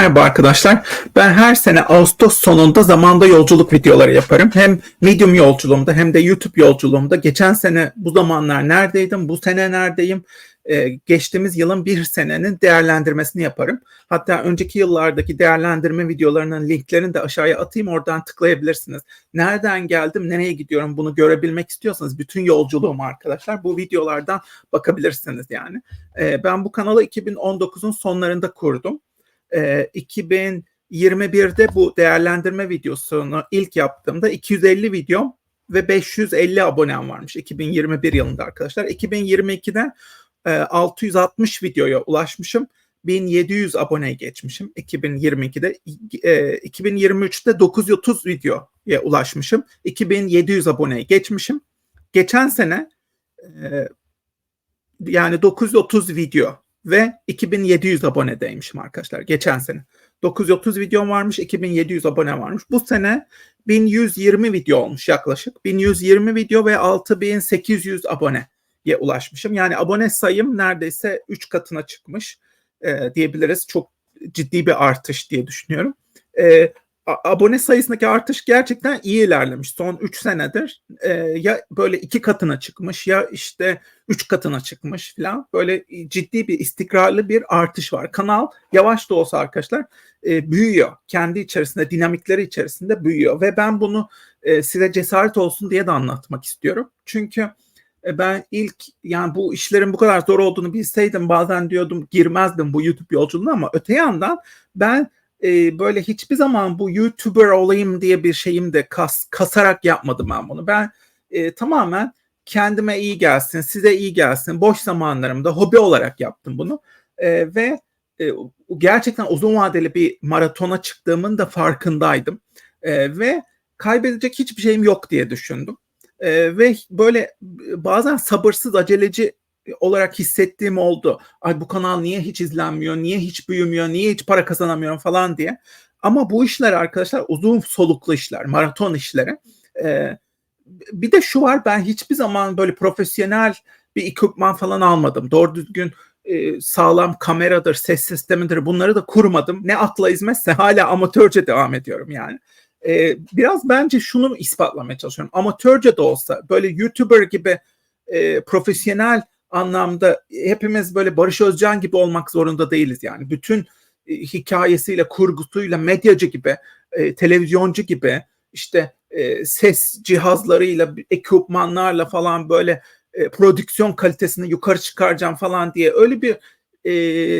Merhaba arkadaşlar. Ben her sene Ağustos sonunda zamanda yolculuk videoları yaparım. Hem Medium yolculuğumda hem de YouTube yolculuğumda. Geçen sene bu zamanlar neredeydim, bu sene neredeyim? Ee, geçtiğimiz yılın bir senenin değerlendirmesini yaparım. Hatta önceki yıllardaki değerlendirme videolarının linklerini de aşağıya atayım. Oradan tıklayabilirsiniz. Nereden geldim, nereye gidiyorum bunu görebilmek istiyorsanız bütün yolculuğumu arkadaşlar bu videolardan bakabilirsiniz yani. Ee, ben bu kanalı 2019'un sonlarında kurdum e, 2021'de bu değerlendirme videosunu ilk yaptığımda 250 video ve 550 abonem varmış 2021 yılında arkadaşlar. 2022'de e, 660 videoya ulaşmışım. 1700 aboneye geçmişim 2022'de. E, 2023'te 930 videoya ulaşmışım. 2700 aboneye geçmişim. Geçen sene yani 930 video ve 2700 abonedeymişim arkadaşlar geçen sene. 930 videom varmış, 2700 abone varmış. Bu sene 1120 video olmuş yaklaşık. 1120 video ve 6800 aboneye ulaşmışım. Yani abone sayım neredeyse 3 katına çıkmış e, diyebiliriz. Çok ciddi bir artış diye düşünüyorum. E, abone sayısındaki artış gerçekten iyi ilerlemiş. Son 3 senedir e, ya böyle iki katına çıkmış ya işte 3 katına çıkmış falan. Böyle ciddi bir istikrarlı bir artış var. Kanal yavaş da olsa arkadaşlar e, büyüyor. Kendi içerisinde dinamikleri içerisinde büyüyor ve ben bunu e, size cesaret olsun diye de anlatmak istiyorum. Çünkü e, ben ilk yani bu işlerin bu kadar zor olduğunu bilseydim bazen diyordum girmezdim bu YouTube yolculuğuna ama öte yandan ben e, böyle hiçbir zaman bu YouTuber olayım diye bir şeyim de kas, kasarak yapmadım ben bunu. Ben e, tamamen kendime iyi gelsin, size iyi gelsin, boş zamanlarımda hobi olarak yaptım bunu. E, ve e, gerçekten uzun vadeli bir maratona çıktığımın da farkındaydım. E, ve kaybedecek hiçbir şeyim yok diye düşündüm. E, ve böyle bazen sabırsız, aceleci olarak hissettiğim oldu. Ay bu kanal niye hiç izlenmiyor, niye hiç büyümüyor, niye hiç para kazanamıyorum falan diye. Ama bu işler arkadaşlar uzun soluklu işler, maraton işleri. Ee, bir de şu var ben hiçbir zaman böyle profesyonel bir ekipman falan almadım. Doğru düzgün e, sağlam kameradır, ses sistemidir bunları da kurmadım. Ne akla hizmetse hala amatörce devam ediyorum yani. Ee, biraz bence şunu ispatlamaya çalışıyorum. Amatörce de olsa böyle YouTuber gibi e, profesyonel anlamda hepimiz böyle Barış Özcan gibi olmak zorunda değiliz yani. Bütün e, hikayesiyle, kurgusuyla, medyacı gibi, e, televizyoncu gibi, işte e, ses cihazlarıyla, ekipmanlarla falan böyle e, prodüksiyon kalitesini yukarı çıkaracağım falan diye öyle bir e,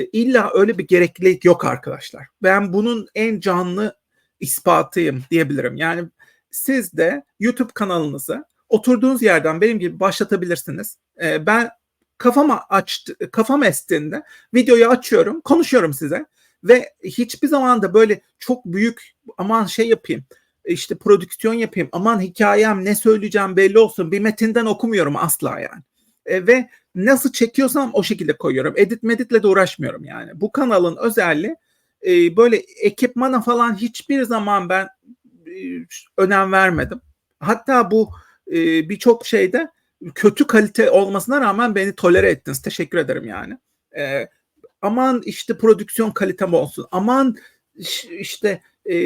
illa öyle bir gereklilik yok arkadaşlar. Ben bunun en canlı ispatıyım diyebilirim. Yani siz de YouTube kanalınızı oturduğunuz yerden benim gibi başlatabilirsiniz. E, ben kafama açtı, kafam estiğinde videoyu açıyorum, konuşuyorum size ve hiçbir zaman da böyle çok büyük aman şey yapayım, işte prodüksiyon yapayım, aman hikayem ne söyleyeceğim belli olsun bir metinden okumuyorum asla yani. E, ve nasıl çekiyorsam o şekilde koyuyorum. Edit meditle de uğraşmıyorum yani. Bu kanalın özelliği e, böyle ekipmana falan hiçbir zaman ben e, önem vermedim. Hatta bu e, birçok şeyde kötü kalite olmasına rağmen beni tolere ettiniz. Teşekkür ederim yani. E, aman işte prodüksiyon kalitem olsun. Aman işte e,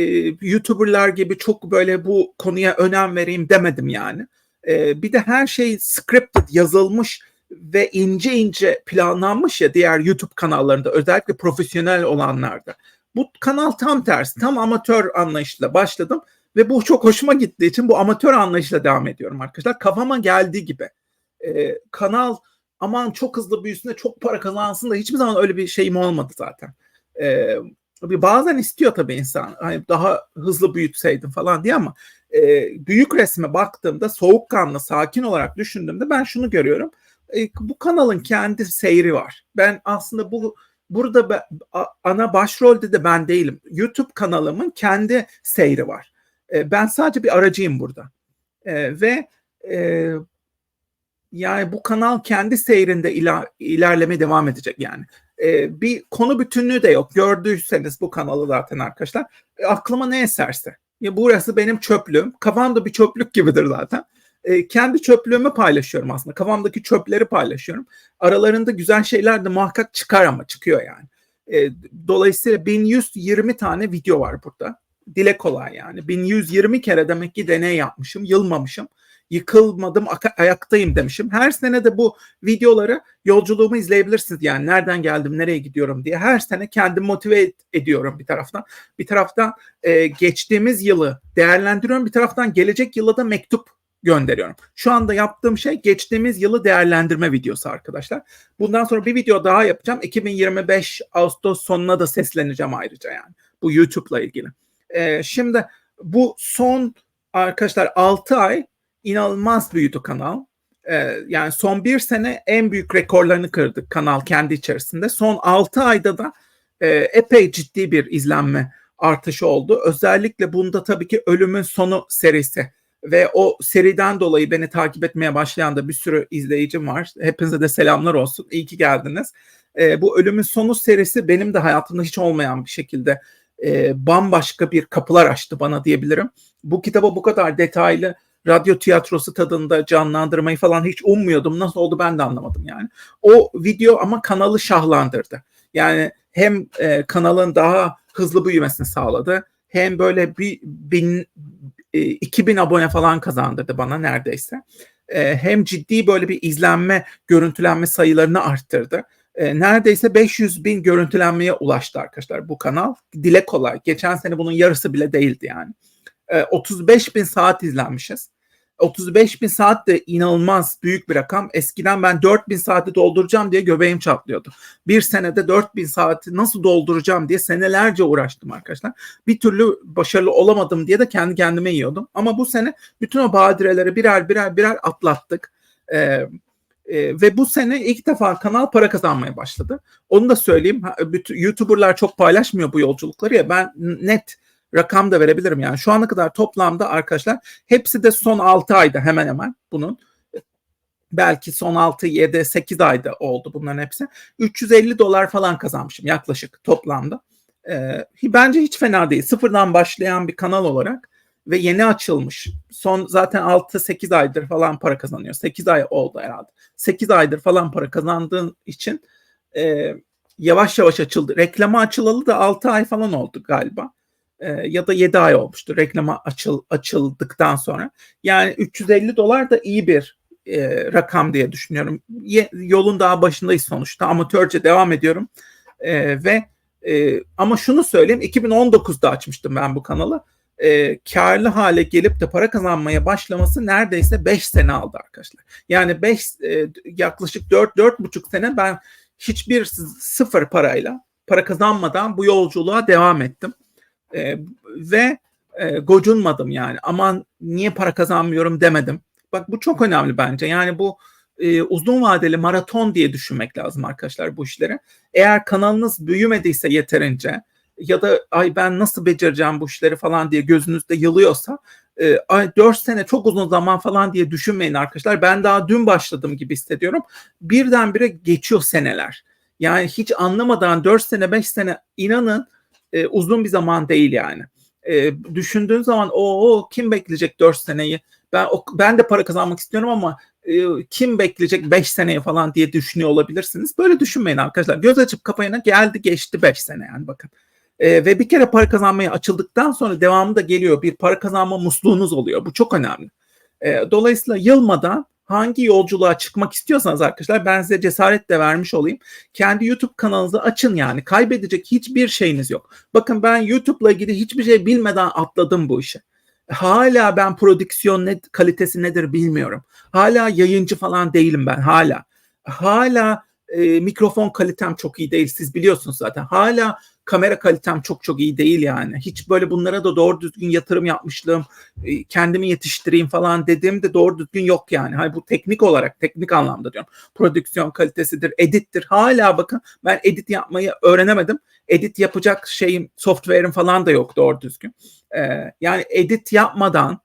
YouTuber'lar gibi çok böyle bu konuya önem vereyim demedim yani. E, bir de her şey scripted yazılmış ve ince ince planlanmış ya diğer YouTube kanallarında özellikle profesyonel olanlarda. Bu kanal tam tersi. Tam amatör anlayışla başladım ve bu çok hoşuma gittiği için bu amatör anlayışla devam ediyorum arkadaşlar. Kafama geldiği gibi. Ee, kanal aman çok hızlı büyüsün de çok para kazansın da hiçbir zaman öyle bir şeyim olmadı zaten. Ee, bazen istiyor tabii insan hani daha hızlı büyütseydim falan diye ama e, büyük resme baktığımda soğukkanlı sakin olarak düşündüğümde ben şunu görüyorum. E, bu kanalın kendi seyri var. Ben aslında bu burada be, ana başrolde de ben değilim. YouTube kanalımın kendi seyri var. E, ben sadece bir aracıyım burada. E, ve e, yani bu kanal kendi seyrinde iler, ilerleme devam edecek yani. E, bir konu bütünlüğü de yok. Gördüyseniz bu kanalı zaten arkadaşlar. E, aklıma ne eserse. Ya burası benim çöplüğüm. Kafamda bir çöplük gibidir zaten. E, kendi çöplüğümü paylaşıyorum aslında. Kafamdaki çöpleri paylaşıyorum. Aralarında güzel şeyler de muhakkak çıkar ama çıkıyor yani. E, dolayısıyla 1120 tane video var burada. Dile kolay yani. 1120 kere demek ki deney yapmışım, yılmamışım. Yıkılmadım, ayaktayım demişim. Her sene de bu videoları yolculuğumu izleyebilirsiniz. Yani nereden geldim, nereye gidiyorum diye. Her sene kendimi motive ed- ediyorum bir taraftan. Bir taraftan e, geçtiğimiz yılı değerlendiriyorum. Bir taraftan gelecek yıla da mektup gönderiyorum. Şu anda yaptığım şey geçtiğimiz yılı değerlendirme videosu arkadaşlar. Bundan sonra bir video daha yapacağım. 2025 Ağustos sonuna da sesleneceğim ayrıca yani. Bu YouTube'la ilgili. Ee, şimdi bu son arkadaşlar 6 ay inanılmaz büyüdü kanal. Ee, yani son bir sene en büyük rekorlarını kırdı kanal kendi içerisinde. Son 6 ayda da e, epey ciddi bir izlenme artışı oldu. Özellikle bunda tabii ki Ölümün Sonu serisi ve o seriden dolayı beni takip etmeye başlayan da bir sürü izleyicim var. Hepinize de selamlar olsun. İyi ki geldiniz. E, bu Ölümün Sonu serisi benim de hayatımda hiç olmayan bir şekilde e, bambaşka bir kapılar açtı bana diyebilirim. Bu kitaba bu kadar detaylı radyo tiyatrosu tadında canlandırmayı falan hiç ummuyordum. Nasıl oldu ben de anlamadım yani. O video ama kanalı şahlandırdı. Yani hem e, kanalın daha hızlı büyümesini sağladı. Hem böyle bir bin, 2000 abone falan kazandırdı bana neredeyse. Hem ciddi böyle bir izlenme, görüntülenme sayılarını arttırdı. Neredeyse 500 bin görüntülenmeye ulaştı arkadaşlar bu kanal. Dile kolay. Geçen sene bunun yarısı bile değildi yani. 35 bin saat izlenmişiz. 35 bin saat de inanılmaz büyük bir rakam. Eskiden ben 4 bin saati dolduracağım diye göbeğim çatlıyordu. Bir senede 4 bin saati nasıl dolduracağım diye senelerce uğraştım arkadaşlar. Bir türlü başarılı olamadım diye de kendi kendime yiyordum. Ama bu sene bütün o badireleri birer birer birer atlattık. Ee, e, ve bu sene ilk defa kanal para kazanmaya başladı. Onu da söyleyeyim. Bütün YouTuber'lar çok paylaşmıyor bu yolculukları ya. Ben net rakam da verebilirim yani. Şu ana kadar toplamda arkadaşlar hepsi de son 6 ayda hemen hemen bunun belki son 6, 7, 8 ayda oldu bunların hepsi. 350 dolar falan kazanmışım yaklaşık toplamda. Ee, bence hiç fena değil. Sıfırdan başlayan bir kanal olarak ve yeni açılmış. Son zaten 6-8 aydır falan para kazanıyor. 8 ay oldu herhalde. 8 aydır falan para kazandığın için e, yavaş yavaş açıldı. Reklama açılalı da 6 ay falan oldu galiba. E, ya da 7 ay olmuştu reklama açıl, açıldıktan sonra. Yani 350 dolar da iyi bir e, rakam diye düşünüyorum. Ye, yolun daha başındayız sonuçta. Amatörce devam ediyorum. E, ve e, ama şunu söyleyeyim 2019'da açmıştım ben bu kanalı. E, karlı hale gelip de para kazanmaya başlaması neredeyse 5 sene aldı arkadaşlar. Yani 5 e, yaklaşık 4 4,5 sene ben hiçbir sıfır parayla para kazanmadan bu yolculuğa devam ettim. E, ve e, gocunmadım yani. Aman niye para kazanmıyorum demedim. Bak bu çok önemli bence. Yani bu e, uzun vadeli maraton diye düşünmek lazım arkadaşlar bu işleri. Eğer kanalınız büyümediyse yeterince ya da ay ben nasıl becereceğim bu işleri falan diye gözünüzde yılıyorsa e, ay 4 sene çok uzun zaman falan diye düşünmeyin arkadaşlar. Ben daha dün başladım gibi hissediyorum. Birdenbire geçiyor seneler. Yani hiç anlamadan 4 sene 5 sene inanın e, uzun bir zaman değil yani. E, düşündüğün zaman o, kim bekleyecek 4 seneyi? Ben o, ben de para kazanmak istiyorum ama e, kim bekleyecek 5 seneyi falan diye düşünüyor olabilirsiniz. Böyle düşünmeyin arkadaşlar. Göz açıp kapayana geldi geçti 5 sene yani bakın. E, ve bir kere para kazanmaya açıldıktan sonra devamı da geliyor. Bir para kazanma musluğunuz oluyor. Bu çok önemli. E, dolayısıyla yılmadan hangi yolculuğa çıkmak istiyorsanız arkadaşlar ben size cesaret de vermiş olayım. Kendi YouTube kanalınızı açın yani. Kaybedecek hiçbir şeyiniz yok. Bakın ben YouTube'la ilgili hiçbir şey bilmeden atladım bu işe. Hala ben prodüksiyon ne, kalitesi nedir bilmiyorum. Hala yayıncı falan değilim ben hala. Hala e, mikrofon kalitem çok iyi değil siz biliyorsunuz zaten. Hala kamera kalitem çok çok iyi değil yani. Hiç böyle bunlara da doğru düzgün yatırım yapmışlığım, e, kendimi yetiştireyim falan dediğimde doğru düzgün yok yani. Hayır bu teknik olarak, teknik anlamda diyorum. Prodüksiyon kalitesidir, edittir. Hala bakın ben edit yapmayı öğrenemedim. Edit yapacak şeyim, software'im falan da yok doğru düzgün. Ee, yani edit yapmadan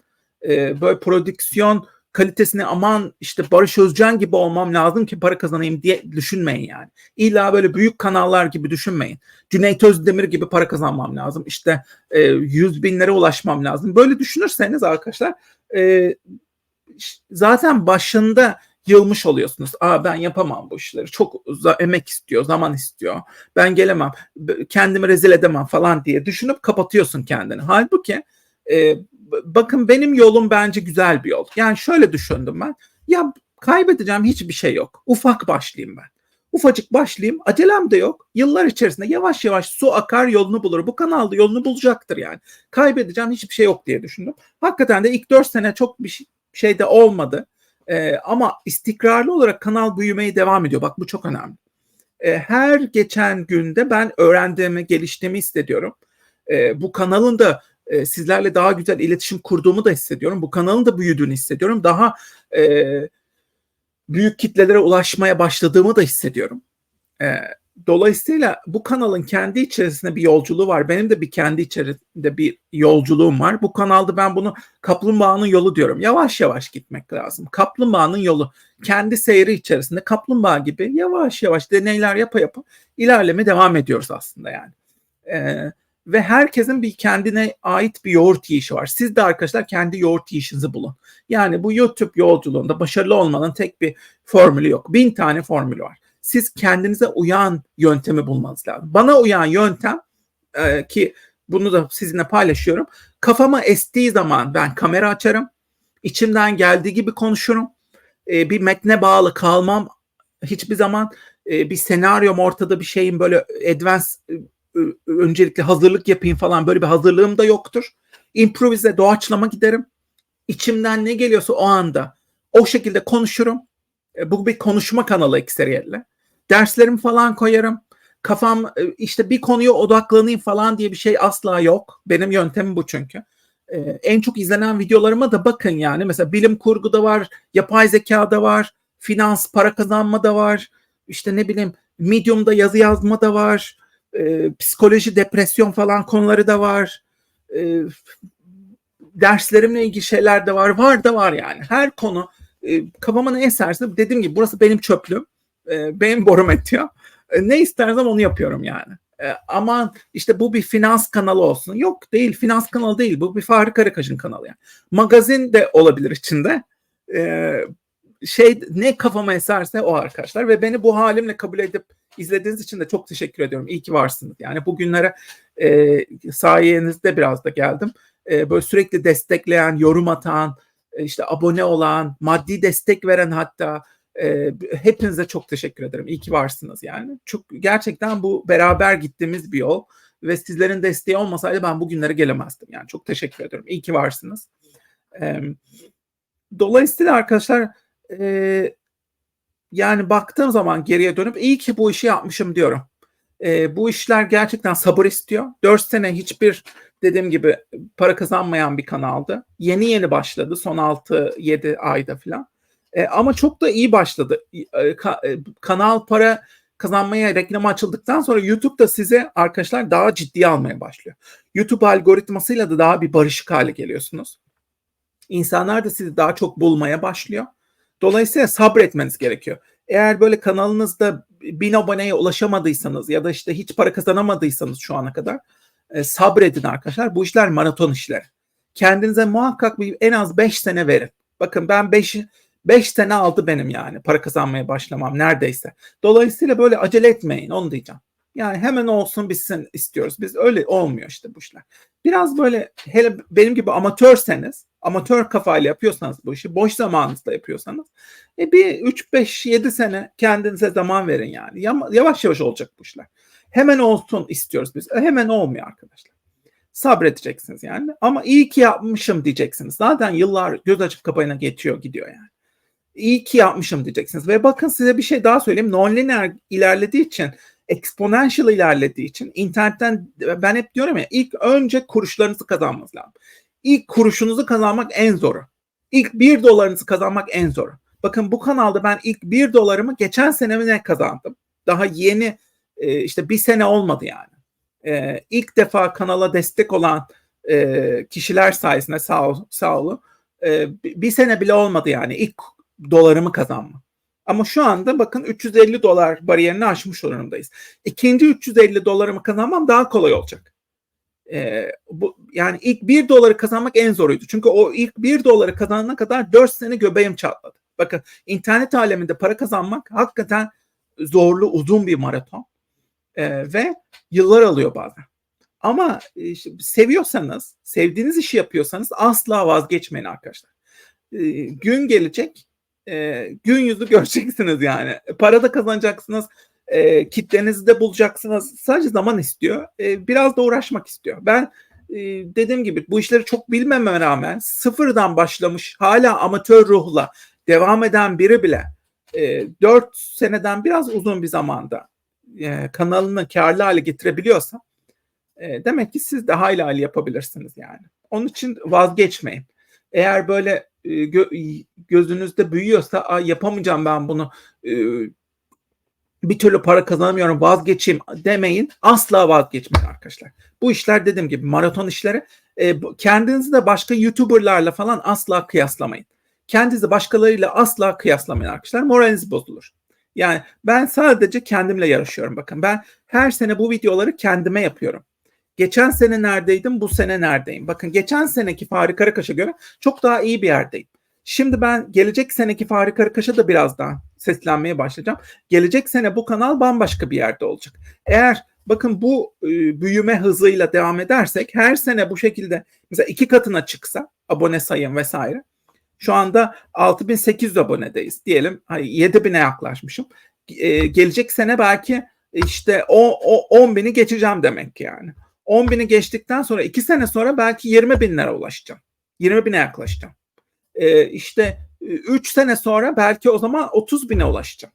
e, böyle prodüksiyon kalitesini aman işte Barış Özcan gibi olmam lazım ki para kazanayım diye düşünmeyin yani. İlla böyle büyük kanallar gibi düşünmeyin. Cüneyt Özdemir gibi para kazanmam lazım. İşte e, yüz binlere ulaşmam lazım. Böyle düşünürseniz arkadaşlar e, zaten başında yılmış oluyorsunuz. Aa ben yapamam bu işleri. Çok emek istiyor, zaman istiyor. Ben gelemem. Kendimi rezil edemem falan diye düşünüp kapatıyorsun kendini. Halbuki e, bakın benim yolum bence güzel bir yol. Yani şöyle düşündüm ben. Ya kaybedeceğim hiçbir şey yok. Ufak başlayayım ben. Ufacık başlayayım. Acelem de yok. Yıllar içerisinde yavaş yavaş su akar yolunu bulur. Bu kanalda yolunu bulacaktır yani. Kaybedeceğim hiçbir şey yok diye düşündüm. Hakikaten de ilk 4 sene çok bir şey, de olmadı. Ee, ama istikrarlı olarak kanal büyümeye devam ediyor. Bak bu çok önemli. Ee, her geçen günde ben öğrendiğimi, geliştiğimi hissediyorum. Ee, bu kanalın da e, sizlerle daha güzel iletişim kurduğumu da hissediyorum. Bu kanalın da büyüdüğünü hissediyorum. Daha e, büyük kitlelere ulaşmaya başladığımı da hissediyorum. Ee, dolayısıyla bu kanalın kendi içerisinde bir yolculuğu var. Benim de bir kendi içerisinde bir yolculuğum var. Bu kanalda ben bunu kaplumbağanın yolu diyorum. Yavaş yavaş gitmek lazım. Kaplumbağanın yolu kendi seyri içerisinde kaplumbağa gibi yavaş yavaş deneyler yapa yapa ilerleme devam ediyoruz aslında yani. Ee, ve herkesin bir kendine ait bir yoğurt yiyişi var. Siz de arkadaşlar kendi yoğurt yiyişinizi bulun. Yani bu YouTube yolculuğunda başarılı olmanın tek bir formülü yok. Bin tane formülü var. Siz kendinize uyan yöntemi bulmanız lazım. Bana uyan yöntem e, ki bunu da sizinle paylaşıyorum. Kafama estiği zaman ben kamera açarım. İçimden geldiği gibi konuşurum. E, bir metne bağlı kalmam hiçbir zaman. E, bir senaryom ortada bir şeyin böyle advance öncelikle hazırlık yapayım falan böyle bir hazırlığım da yoktur. Improvize doğaçlama giderim. İçimden ne geliyorsa o anda o şekilde konuşurum. E, Bu bir konuşma kanalı ekseriyetle. Derslerimi falan koyarım. Kafam e, işte bir konuya odaklanayım falan diye bir şey asla yok. Benim yöntemim bu çünkü. E, En çok izlenen videolarıma da bakın yani. Mesela bilim kurgu da var, yapay zeka da var, finans, para kazanma da var. İşte ne bileyim Medium'da yazı yazma da var. E, Psikoloji, depresyon falan konuları da var. E, Derslerimle ilgili şeyler de var. Var da var yani. Her konu e, kafama ne eserse dediğim gibi burası benim çöplüğüm. E, benim borum etiyor. E, ne istersem onu yapıyorum yani. E, aman işte bu bir finans kanalı olsun. Yok değil finans kanalı değil. Bu bir Fahri Karakaş'ın kanalı yani. Magazin de olabilir içinde. E, şey ne kafama eserse o arkadaşlar ve beni bu halimle kabul edip izlediğiniz için de çok teşekkür ediyorum. İyi ki varsınız. Yani bugünlere e, sayenizde biraz da geldim. E, böyle sürekli destekleyen, yorum atan, e, işte abone olan, maddi destek veren hatta e, hepinize çok teşekkür ederim. İyi ki varsınız yani. Çok gerçekten bu beraber gittiğimiz bir yol ve sizlerin desteği olmasaydı ben bugünlere gelemezdim. Yani çok teşekkür ederim. İyi ki varsınız. E, dolayısıyla arkadaşlar e, yani baktığım zaman geriye dönüp iyi ki bu işi yapmışım diyorum. E, bu işler gerçekten sabır istiyor. 4 sene hiçbir dediğim gibi para kazanmayan bir kanaldı. Yeni yeni başladı son 6-7 ayda falan. E, ama çok da iyi başladı. E, ka- e, kanal para kazanmaya reklama açıldıktan sonra YouTube da size arkadaşlar daha ciddiye almaya başlıyor. YouTube algoritmasıyla da daha bir barışık hale geliyorsunuz. İnsanlar da sizi daha çok bulmaya başlıyor. Dolayısıyla sabretmeniz gerekiyor. Eğer böyle kanalınızda bin aboneye ulaşamadıysanız ya da işte hiç para kazanamadıysanız şu ana kadar e, sabredin arkadaşlar. Bu işler maraton işleri. Kendinize muhakkak bir en az 5 sene verin. Bakın ben 5 5 sene aldı benim yani para kazanmaya başlamam neredeyse. Dolayısıyla böyle acele etmeyin onu diyeceğim. Yani hemen olsun bitsin istiyoruz. Biz öyle olmuyor işte bu işler. Biraz böyle hele benim gibi amatörseniz, amatör kafayla yapıyorsanız bu işi, boş zamanınızda yapıyorsanız e bir 3 5 7 sene kendinize zaman verin yani. Yavaş yavaş olacak bu işler. Hemen olsun istiyoruz biz. E, Hemen olmuyor arkadaşlar. Sabredeceksiniz yani. Ama iyi ki yapmışım diyeceksiniz. Zaten yıllar göz açıp kapayına geçiyor gidiyor yani. İyi ki yapmışım diyeceksiniz. Ve bakın size bir şey daha söyleyeyim. Nonlinear ilerlediği için, exponential ilerlediği için internetten ben hep diyorum ya ilk önce kuruşlarınızı kazanmanız lazım. İlk kuruşunuzu kazanmak en zoru. İlk bir dolarınızı kazanmak en zoru. Bakın bu kanalda ben ilk bir dolarımı geçen sene ne kazandım? Daha yeni e, işte bir sene olmadı yani. E, ilk defa kanala destek olan e, kişiler sayesinde sağ, ol, sağ olun. E, bir sene bile olmadı yani ilk dolarımı kazanma. Ama şu anda bakın 350 dolar bariyerini aşmış durumdayız. İkinci 350 dolarımı kazanmam daha kolay olacak. E, bu yani ilk 1 doları kazanmak en zoruydu. Çünkü o ilk 1 doları kazanana kadar 4 sene göbeğim çatladı. Bakın internet aleminde para kazanmak hakikaten zorlu uzun bir maraton Ee, ve yıllar alıyor bazen. Ama e, seviyorsanız, sevdiğiniz işi yapıyorsanız asla vazgeçmeyin arkadaşlar. Ee, gün gelecek, e, gün yüzü göreceksiniz yani. Para da kazanacaksınız, e, kitlenizi de bulacaksınız. Sadece zaman istiyor. E, biraz da uğraşmak istiyor. Ben e, dediğim gibi bu işleri çok bilmeme rağmen sıfırdan başlamış hala amatör ruhla devam eden biri bile e, 4 seneden biraz uzun bir zamanda e, kanalını karlı hale getirebiliyorsa e, demek ki siz de hayli hayli yapabilirsiniz yani. Onun için vazgeçmeyin. Eğer böyle e, gö- gözünüzde büyüyorsa yapamayacağım ben bunu e, bir türlü para kazanamıyorum vazgeçeyim demeyin. Asla vazgeçmeyin arkadaşlar. Bu işler dediğim gibi maraton işleri. E, kendinizi de başka YouTuber'larla falan asla kıyaslamayın. Kendinizi başkalarıyla asla kıyaslamayın arkadaşlar. Moraliniz bozulur. Yani ben sadece kendimle yarışıyorum. Bakın ben her sene bu videoları kendime yapıyorum. Geçen sene neredeydim, bu sene neredeyim? Bakın geçen seneki Fahri Karakaş'a göre çok daha iyi bir yerdeyim. Şimdi ben gelecek seneki Fahri Karakaş'a da birazdan seslenmeye başlayacağım. Gelecek sene bu kanal bambaşka bir yerde olacak. Eğer bakın bu e, büyüme hızıyla devam edersek her sene bu şekilde mesela iki katına çıksa abone sayım vesaire şu anda 6800 abonedeyiz diyelim. Hani 7000'e yaklaşmışım. E, gelecek sene belki işte o, o 10 bini geçeceğim demek yani. 10 bini geçtikten sonra 2 sene sonra belki 20 binlere ulaşacağım. 20 bine yaklaşacağım. E, işte 3 sene sonra belki o zaman 30 bine ulaşacağım.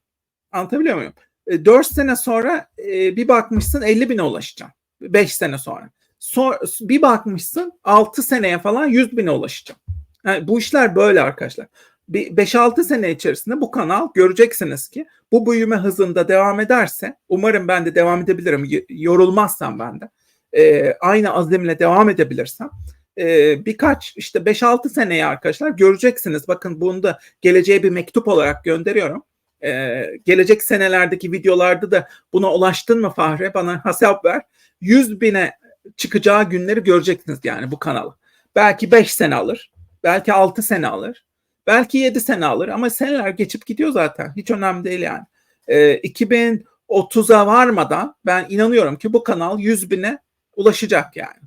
Anlatabiliyor muyum? 4 sene sonra e, bir bakmışsın 50 bine ulaşacağım. 5 sene sonra. sonra. Bir bakmışsın 6 seneye falan 100 bine ulaşacağım. Yani bu işler böyle arkadaşlar. 5-6 sene içerisinde bu kanal göreceksiniz ki bu büyüme hızında devam ederse umarım ben de devam edebilirim yorulmazsam ben de e, aynı azimle devam edebilirsem e, birkaç işte 5-6 seneye arkadaşlar göreceksiniz. Bakın bunu da geleceğe bir mektup olarak gönderiyorum. E, gelecek senelerdeki videolarda da buna ulaştın mı Fahri? Bana hesap ver. 100 bine çıkacağı günleri göreceksiniz yani bu kanalı belki 5 sene alır belki 6 sene alır belki 7 sene alır ama seneler geçip gidiyor zaten. Hiç önemli değil yani. E, 2030'a varmadan ben inanıyorum ki bu kanal 100 bine ulaşacak yani.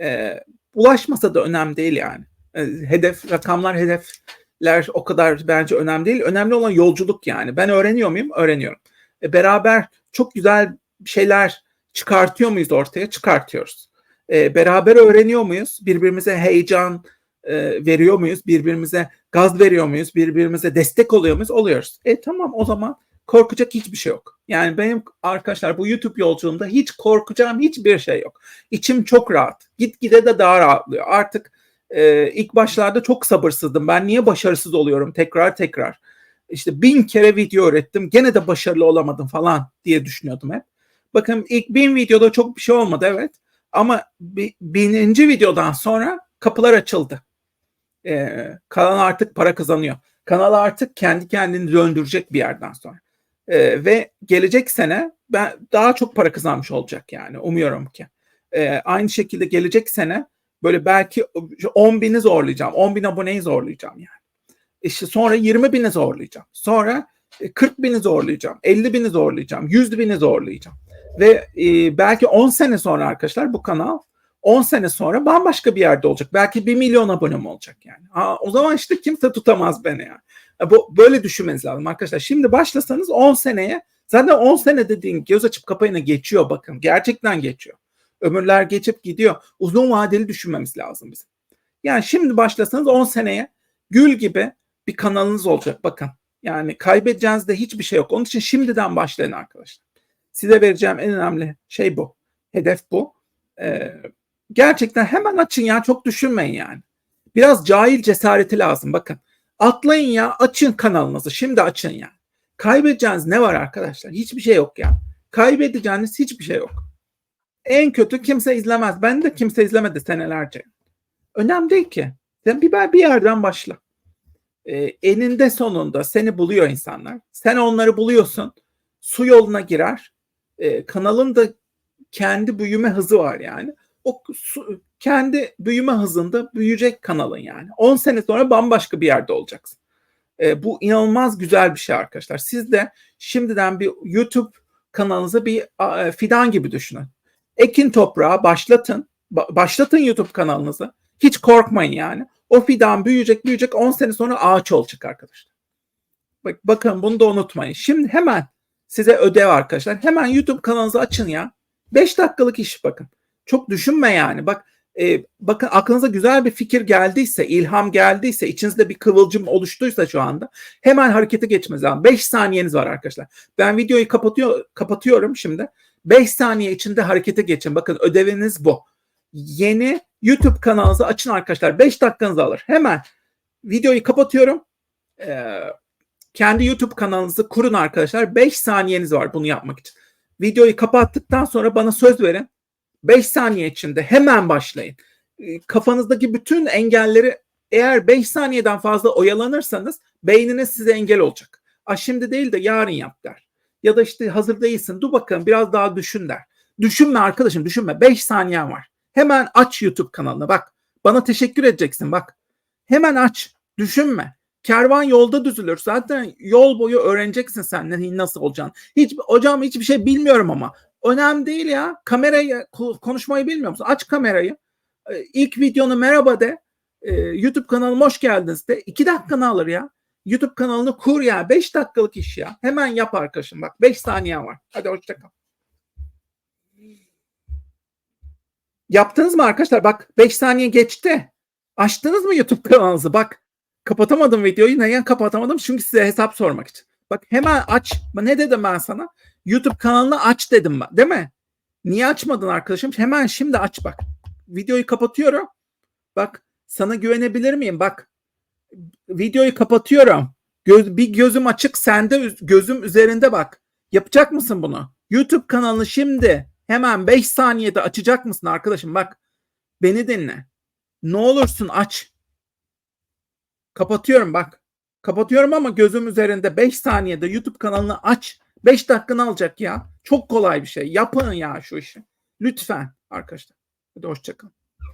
E, ulaşmasa da önemli değil yani. E, hedef, rakamlar, hedefler o kadar bence önemli değil. Önemli olan yolculuk yani. Ben öğreniyor muyum? Öğreniyorum. E, beraber çok güzel şeyler çıkartıyor muyuz ortaya? Çıkartıyoruz. E, beraber öğreniyor muyuz? Birbirimize heyecan e, veriyor muyuz? Birbirimize gaz veriyor muyuz? Birbirimize destek oluyor muyuz? Oluyoruz. E tamam o zaman korkacak hiçbir şey yok. Yani benim arkadaşlar bu YouTube yolculuğumda hiç korkacağım hiçbir şey yok. İçim çok rahat. Gitgide de daha rahatlıyor. Artık e, ilk başlarda çok sabırsızdım. Ben niye başarısız oluyorum tekrar tekrar. İşte bin kere video ürettim. Gene de başarılı olamadım falan diye düşünüyordum hep. Bakın ilk bin videoda çok bir şey olmadı evet. Ama bininci videodan sonra kapılar açıldı. Ee, kanal artık para kazanıyor. Kanal artık kendi kendini döndürecek bir yerden sonra. Ee, ve gelecek sene ben daha çok para kazanmış olacak yani umuyorum ki. Ee, aynı şekilde gelecek sene böyle belki 10 bini zorlayacağım. 10 bin aboneyi zorlayacağım yani. İşte sonra 20 bini zorlayacağım. Sonra 40 bini zorlayacağım. 50 bini zorlayacağım. 100 bini zorlayacağım. Ve e, belki 10 sene sonra arkadaşlar bu kanal 10 sene sonra bambaşka bir yerde olacak. Belki 1 milyon abonem olacak yani. Ha, o zaman işte kimse tutamaz beni yani. Bu, böyle düşünmeniz lazım arkadaşlar. Şimdi başlasanız 10 seneye zaten 10 sene dediğin göz açıp kapayına geçiyor bakın. Gerçekten geçiyor. Ömürler geçip gidiyor. Uzun vadeli düşünmemiz lazım bizim. Yani şimdi başlasanız 10 seneye gül gibi bir kanalınız olacak bakın. Yani kaybedeceğiniz de hiçbir şey yok. Onun için şimdiden başlayın arkadaşlar. Size vereceğim en önemli şey bu. Hedef bu. Ee, gerçekten hemen açın ya çok düşünmeyin yani. Biraz cahil cesareti lazım bakın. Atlayın ya açın kanalınızı şimdi açın ya. Kaybedeceğiniz ne var arkadaşlar? Hiçbir şey yok ya. Kaybedeceğiniz hiçbir şey yok. En kötü kimse izlemez. Ben de kimse izlemedi senelerce. Önemli değil ki. Sen bir, bir yerden başla. Ee, eninde sonunda seni buluyor insanlar. Sen onları buluyorsun. Su yoluna girer. Ee, kanalın da kendi büyüme hızı var yani. O su, kendi büyüme hızında büyüyecek kanalın yani. 10 sene sonra bambaşka bir yerde olacaksın. E, bu inanılmaz güzel bir şey arkadaşlar. Siz de şimdiden bir YouTube kanalınızı bir e, fidan gibi düşünün. Ekin toprağa başlatın. Ba- başlatın YouTube kanalınızı. Hiç korkmayın yani. O fidan büyüyecek büyüyecek 10 sene sonra ağaç olacak arkadaşlar. Bak, bakın bunu da unutmayın. Şimdi hemen size ödev arkadaşlar. Hemen YouTube kanalınızı açın ya. 5 dakikalık iş bakın. Çok düşünme yani. Bak e, bakın aklınıza güzel bir fikir geldiyse, ilham geldiyse, içinizde bir kıvılcım oluştuysa şu anda hemen harekete geçmeniz lazım. 5 saniyeniz var arkadaşlar. Ben videoyu kapatıyor, kapatıyorum şimdi. 5 saniye içinde harekete geçin. Bakın ödeviniz bu. Yeni YouTube kanalınızı açın arkadaşlar. 5 dakikanızı alır. Hemen videoyu kapatıyorum. Ee, kendi YouTube kanalınızı kurun arkadaşlar. 5 saniyeniz var bunu yapmak için. Videoyu kapattıktan sonra bana söz verin. 5 saniye içinde hemen başlayın. Ee, Kafanızdaki bütün engelleri eğer 5 saniyeden fazla oyalanırsanız beyniniz size engel olacak. A şimdi değil de yarın yap der. Ya da işte hazır değilsin. Dur bakalım biraz daha düşün der. Düşünme arkadaşım düşünme. 5 saniyen var. Hemen aç YouTube kanalını bak. Bana teşekkür edeceksin bak. Hemen aç. Düşünme. Kervan yolda düzülür. Zaten yol boyu öğreneceksin sen nasıl olacağını. Hiç hocam hiçbir şey bilmiyorum ama. Önemli değil ya. Kamerayı ko- konuşmayı bilmiyor musun? Aç kamerayı. Ee, İlk videonu merhaba de. Ee, YouTube kanalıma hoş geldiniz de. İki dakikanı alır ya. YouTube kanalını kur ya. Beş dakikalık iş ya. Hemen yap arkadaşım bak. Beş saniye var. Hadi hoşçakal. Yaptınız mı arkadaşlar? Bak 5 saniye geçti. Açtınız mı YouTube kanalınızı? Bak kapatamadım videoyu. Neden kapatamadım? Çünkü size hesap sormak için. Bak hemen aç. Ne dedim ben sana? YouTube kanalını aç dedim ben. Değil mi? Niye açmadın arkadaşım? Hemen şimdi aç bak. Videoyu kapatıyorum. Bak sana güvenebilir miyim? Bak videoyu kapatıyorum. Göz, bir gözüm açık sende gözüm üzerinde bak. Yapacak mısın bunu? YouTube kanalını şimdi hemen 5 saniyede açacak mısın arkadaşım? Bak beni dinle. Ne olursun aç. Kapatıyorum bak. Kapatıyorum ama gözüm üzerinde 5 saniyede YouTube kanalını aç. 5 dakikanı alacak ya. Çok kolay bir şey. Yapın ya şu işi. Lütfen arkadaşlar. Hadi hoşçakalın.